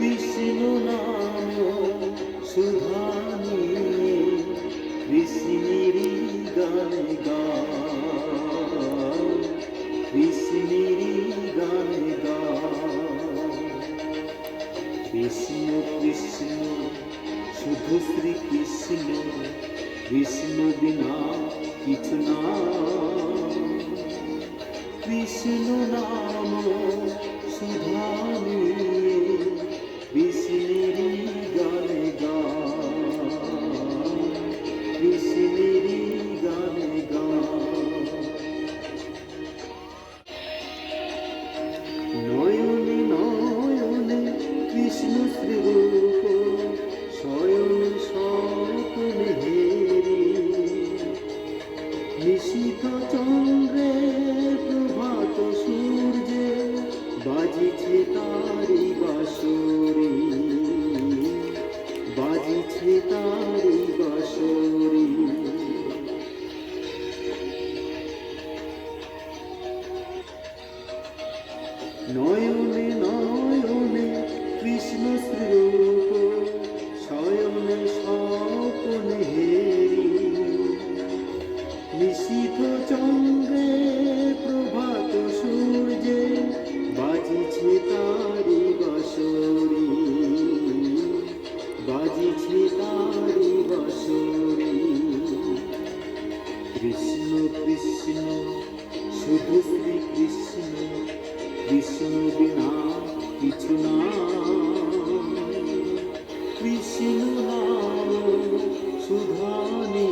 বিষ্ণু নাম সুধানি কৃষ্ণেরি গান গান কৃষ্ণেরি গান গান কৃষ্ণ কৃষ্ণ শুধু শ্রী কৃষ্ণ কৃষ্ণ বিনা কিছু না কৃষ্ণ নাম সুধানি বাজিছে তারি বাসরি নয়নে নয়নে কৃষ্ণ শ্রীরূপ, শয়নে স্বপনে হেরি। নিশীথ চন্দ্রে প্রভাত সূর্যে বাজিছে তারি কৃষ্ণ কৃষ্ণ, শুধু শ্রী কৃষ্ণ কৃষ্ণ বিনা কিছু না। কৃষ্ণ নাম সুধানি,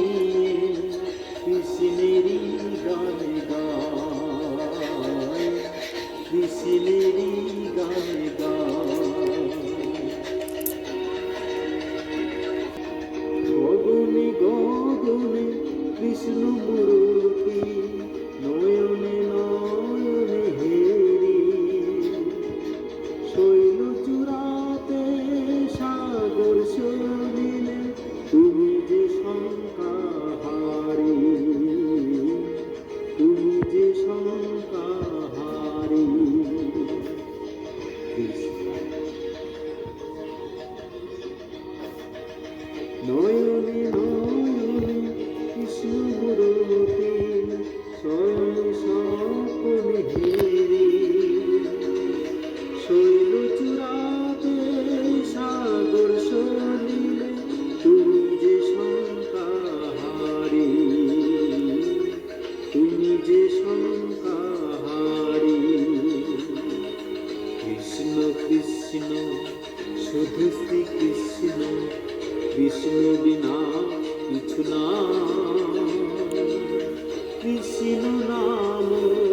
কৃষ্ণেরই গানে গায়, কৃষ্ণেরই গানে গায়। নয়নে নয়নে কৃষ্ণ মূর্তি স্বয়ং স্বপনে চূড়াতে সাগর সলিলে তুমি যে শঙ্কাহারি, তুমি যে শঙ্কাহারি, কৃষ্ণ কৃষ্ণ, শুধু শ্রী কৃষ্ণ কৃষ্ণ বিনা কিছু না কৃষ্ণ নাম